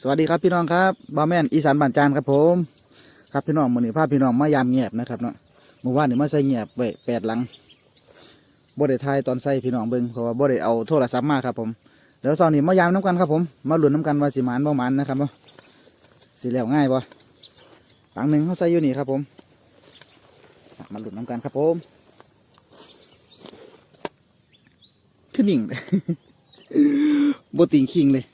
สวัสดีครับพี่น้องครับบ้าแม่นอีสานบ้านจานครับผม ครับพี่น้องมือนี้พาพพี่น้องมายามเงียบนะครับเนาะเมื่อวานนี่มาใส่เงียบไว้แปดหลังบ่ได้ทายตอนใส่พี่น้องเบิงเพราะว่าบ่ได้เอาโทรศัพท์มาครับผมเดี๋ยวเสาร์นี้มายามน้ำกันครับผมมาลุ้นน้ำกันว่าสิหมานบ่มานนะครับเนาะสิแล้วง่ายบ่หลังหนึ่งเขาใส่อยู่นี่ครับผมมาหลุนน้ำกันครับผมขึ้นหนิ่งบ่ติงคิงเลย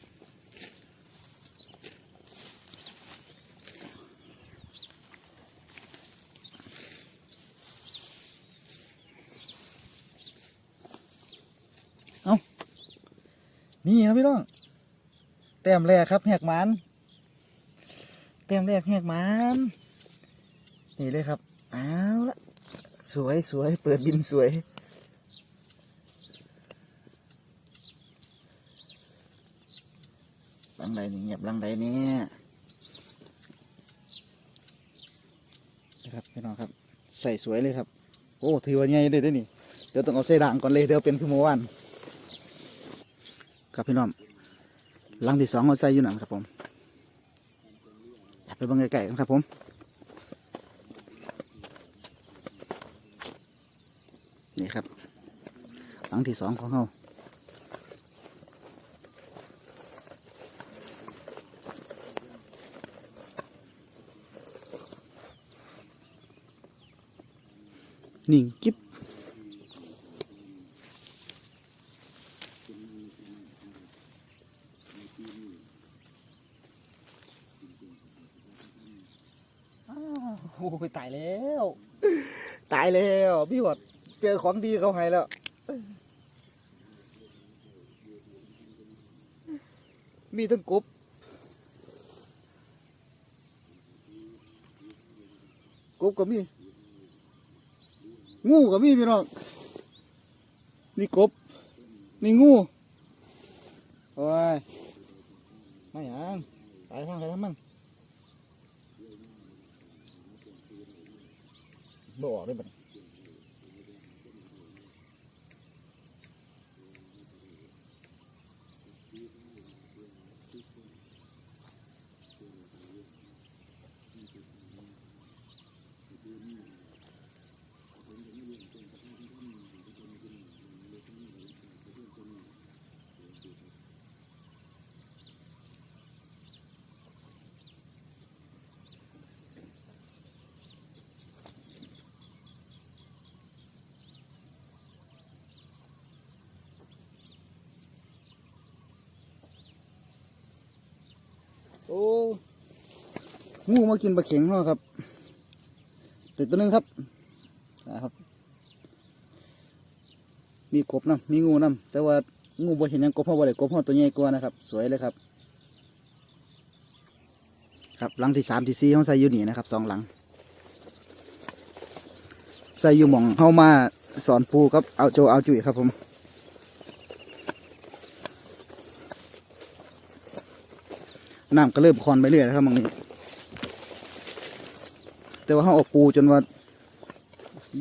นี่ครับพี่น้องแต้มแรกครับแหกมันแต้มแรกแหกมันนี่เลยครับเอาละสวยสวยเปิดบินสวย ลังใดนี่เงียบลังใดเนี่ยนะครับพี่น้องครับ ใส่สวยเลยครับ โอ้ถือว่าใหญ่เลยได้นี่ เดี๋ยวต้องเอาใส่ด่างก่อนเลยเดี๋ยวเป็นขึ้นเมื่อวาน ครับพี่น้องหลังที่สองเราใส่อยู่นั่นครับผมไปเบิ่งไกลๆกันครับผมนี่ครับ หลังที่สองของเรานิ่งกิ๊บ อ้าวโอ้ยตายแล้ว ตายแล้ว พี่หวดเจอของดีเขาให้แล้วมีทั้งกบกบก็มี งูก็มีพี่น้อง นี่กบ นี่งู โอ้ย ไม่ยังตายทางไหนทั้งมัน บ่ออกได้บัดนี้ อ้งูมากินปลาเข็งเนาะครับติดตัวหนึงครับนะครับมีกบน้ำมีงูน้ำแต่ว่างูบ่เห็นยังกบพราะว่ได้กบพราะตัวใหญ่กว่านะครับ สวยเลยครับ ครับหลังที่สามที่สี่เขาใส่ยูนี่นะครับสองหลังใส่ยูหม่องเข้ามาสอนปูครับเอาโจเอาจุยครับผม น้ำก็เริ่มคอนไปเรื่อยแล้วครับมังนี้ แต่ว่าเขาออกปูจนว่า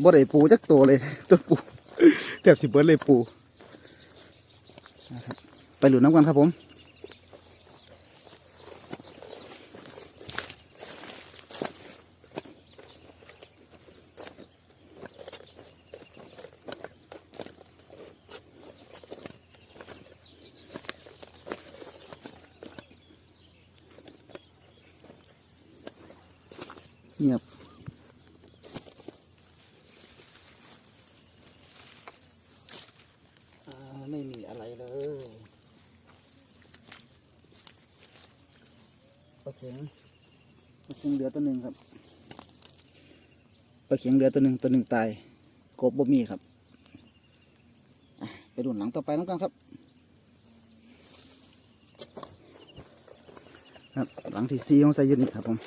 บ่ได้ปูจักตัวเลยตัวปูแทบสิบเบิดเลยปูไปหลุดน้ำกันครับผม เงียบอ่าไม่มีอะไรเลย ปลาเข็งปลาเข็งเหลือตัวหนึ่งครับ ปลาเข็งเหลือตัวหนึ่งตัวหนึ่งตาย กบบ่มีครับอะไปดูหลังต่อไปน้องกันครับ ครับ หลังที่ซีของไซยูนิครับผม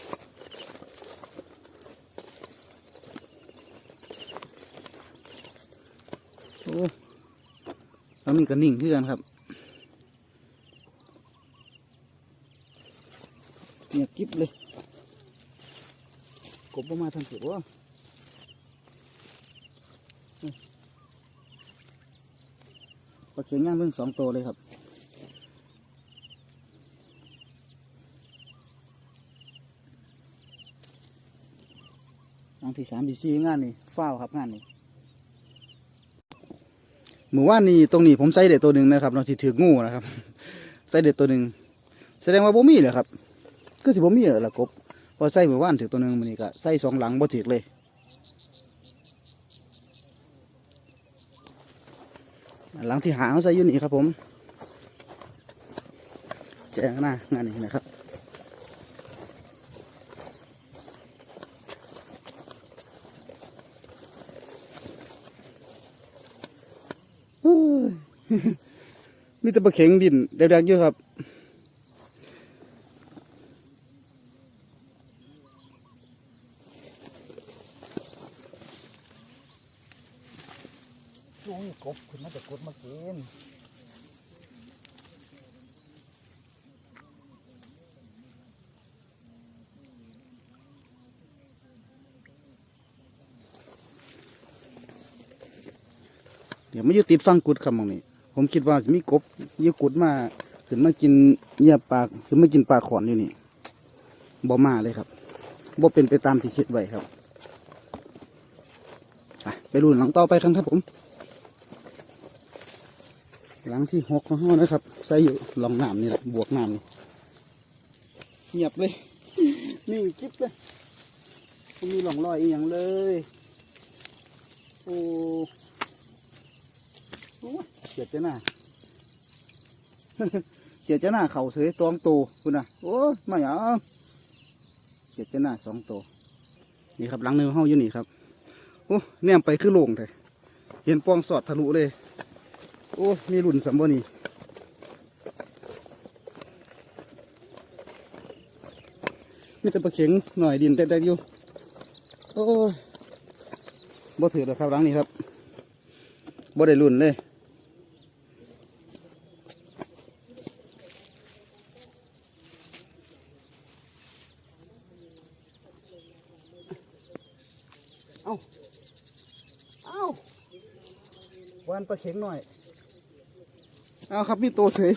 แล้วนี่ก็นิ่งเพื่อนครับเนี่ยกิ๊บเลยกบมาทางเก็บวะปลาเขียงย่างเพิ่งสองตัวเลยครับบางทีสามดีซีเงานนี่เฝ้าครับงานนี่ หมู่ว่านนี่ตรงนี้ผมใส่เด็ดตัวหนึ่งนะครับเนาะที่ถืองูนะครับใส่เด็ดตัวหนึ่งแสดงว่าบ่มีเลยครับก็สิบ่มีเออละกบพอใส่หมู่ว่านถือตัวหนึ่งมันนี่ก็ใส่สองหลังบ่ถือเลยหลังที่หาเขาใส่อยูนี่ครับผมแจ้งหน้างานนี้นะครับ เฮ้ย มีแต่ปลาเข็งดินแดงๆเยอะครับลุงกบขึ้นมาจะกดมากิน ดี๋ยวไม่อยู่ติดฟังกุดคำมองนี้ผมคิดว่าจะมีกบยี่กุดมาขึ้นมากินเหยียบปากขึ้นมากินปลาขอนอยู่นี่บ่มาเลยครับบ่เป็นไปตามที่คิดไว้ครับไปไปรุ่นหลังต่อไปกันครับผม หลังที่หกของเขานะครับ ใส่อยู่ลองน้ำนี่แหละบวกน้ำนี่เงียบเลยนิ่งกิ๊บเลยมีหล่องรอยอีหยังเลย โอ้ เสียดเจ้าหน้าเสียดเจ้าหน้าเข่าเสยตองโตคุณน่ะโอ้ยมาหยังเสียดเจ้าหน้าสองโตนี่ครับหลังหนึงขอเขาอยู่นี่ครับโอ้แนมไปคือโล่งเลยเห็นปองสอดทะลุเลย โอ้มีรุ่นสัมบนี่มีแต่ปลาเข็งหน่อยดินแตกๆอยู่ โอ้บ่ถือแล้วครับหลังนี้ครับบ่ได้รุ่นเลย เอาวันปลาเข็งหน่อย เอาครับมีตัวเสย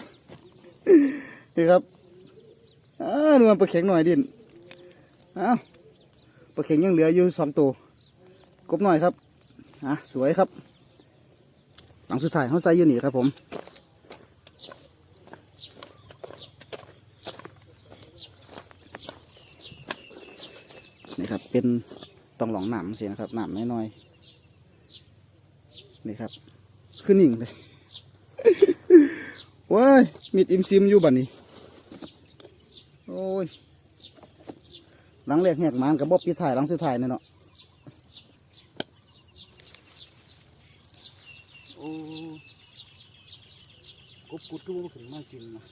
นี่ครับอ้าวดูมันปลาเข็งหน่อยดินเอาปลาเข็งยังเหลืออยู่สองตัวกบหน่อยครับอะสวยครับ หลังสุดท้ายเขาใส่อยู่นี่ครับผมนี่ครับเป็นต้องหลองหนามเสียนะครับหนามน้อยๆ นี่ครับ ขึ้นหนิ่งเลยว้ายมีดอิมซิมอยู่บัดนี้ โอ้ยหลังแรกแหกมานกับบอบปีถ่ายหลังสุดท้ายเนี่ยเนาะโอ้กบกุดก็บ่ขึ้นมากินนะ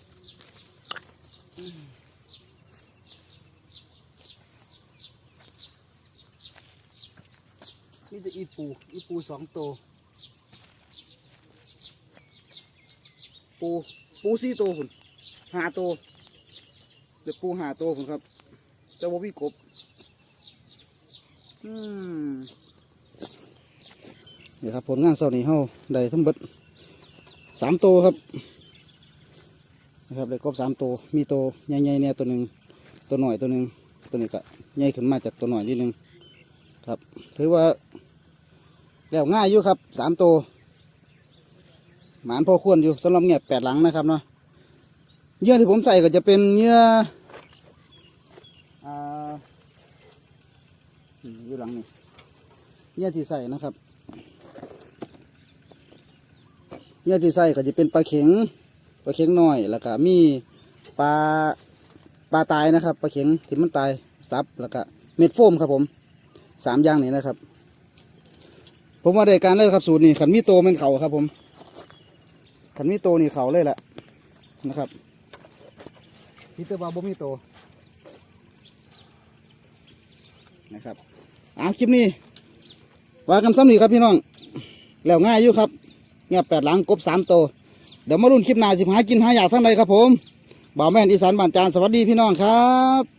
นี่จะอีปู อีปูสองตัว ปูปูสี่ตัวคุณหาตัวเดี๋ยวปูหาตัวคุณครับเจ้าบ่มีกบอืมนี่ครับผลงานเสาร์นี้เฮาได้ทั้งเบิดสามตัวครับนะครับได้กบสามตัวมีตัวใหญ่ๆเนี่ยตัวหนึ่งตัวหน่อยตัวหนึ่งตัวนี้ก็ใหญ่ขึ้นมาจากตัวหน่อยนิดนึงครับ ถือว่าแล้วง่ายอยู่ครับสามตัว หมานพอควรอยู่สำหรับเงียบแปดหลังนะครับเนาะเยื่อที่ผมใส่ก็จะเป็นเยื่ออ่าอยู่หลังนี่เยื่อที่ใส่นะครับเยื่อที่ใส่ก็จะเป็นปลาเข็งปลาเข็งน้อยแล้วก็มีปลาปลาตายนะครับปลาเข็งที่มันตายซับแล้วก็เม็ดโฟมครับผมสามอย่างนี้นะครับ ผมว่าได้การเลยครับสูตรนี้ขันมีโตเป็นเขาครับผม ขันมีโตนี่เขาเลยแหละนะครับพิเตอร์บาบ่มีโตนะครับอ่าคลิปนี้ว่ากันซ้ำนี่ครับพี่น้อง แล้วง่ายอยู่ครับเงียบแปดหลังกบสามโต เดี๋ยวมาลุ้นคลิปหน้าสิบหากินหาอยากทั้งใดครับผมบ่าวแม่นอีสานบ้านจานสวัสดีพี่น้องครับ